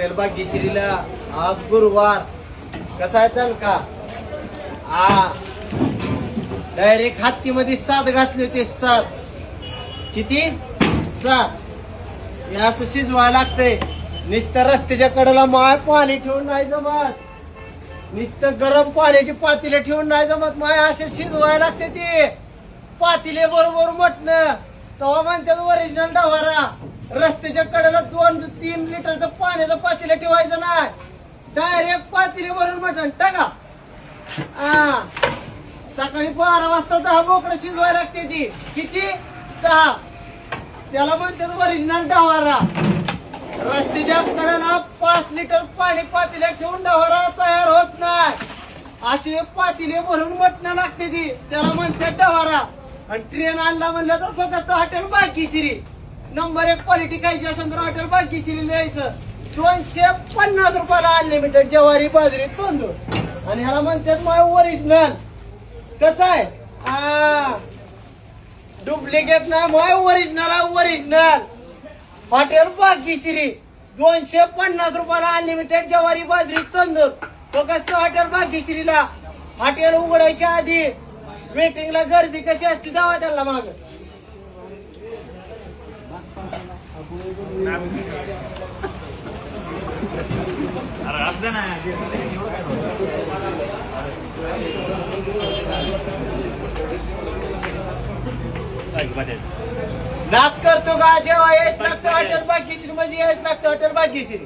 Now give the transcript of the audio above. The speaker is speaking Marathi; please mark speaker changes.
Speaker 1: टेलबाग गिशिरीला आज गुरुवार. कसा आहे त्याल का आ. डायरेक्ट हत्तीमध्ये सात घातले होते सात. किती? सात. हे असं शिजवायला लागतंय. नुसतं रस्त्याच्या कडेला माय पाणी ठेवून नाही जमत. नुसतं गरम पाण्याची पातीले ठेवून नाही जमत माय. असे शिजवायला लागते ते. पातीले बरोबर मटणं. तेव्हा म्हणतात ओरिजिनल डवारा. रस्त्याच्या कडेला दोन तीन लिटरचं पाण्याचं पातीले ठेवायचं नाही. डायरेक्ट पातेले भरून मटण टाका. हा सकाळी बारा वाजता दहा बोकडं शिजवायला लागते ती. किती? दहा. त्याला म्हणतात ओरिजिनल डवारा रस्त्याच्या कडेला पाच लिटर पाणी पातीला ठेवून डवारा तयार होत नाही. अशी पातेले भरून मटणं लागते ती. त्याला म्हणतात डवारा आणि ट्रेन आणला म्हणलं तर फक्त हॉटेल बाकी शिरी. नंबर एक क्वालिटी खायची असेल तर हॉटेल बाकीशिरी लिहायचं? दोनशे पन्नास रुपयाला अनलिमिटेड ज्वारी बाजरी तांदूळ आणि ह्याला म्हणतात माय ओरिजिनल कसं आहे? हा डुप्लिकेट ना माय ओरिजिनल आहे ओरिजिनल हॉटेल बाकीश्री दोनशे पन्नास रुपयाला अनलिमिटेड ज्वारी बाजरी तांदूळ तो कसं हॉटेल बाकीश्रीला हॉटेल उघडायच्या आधी वेटिंगला गर्दी कशी असते जावा त्याला माग
Speaker 2: अरे असलं ना
Speaker 1: नात करतो का जेव्हा यायच लागतं हॉटेल बाकीश्री म्हणजे यायच लागतं हॉटेल बाकीश्री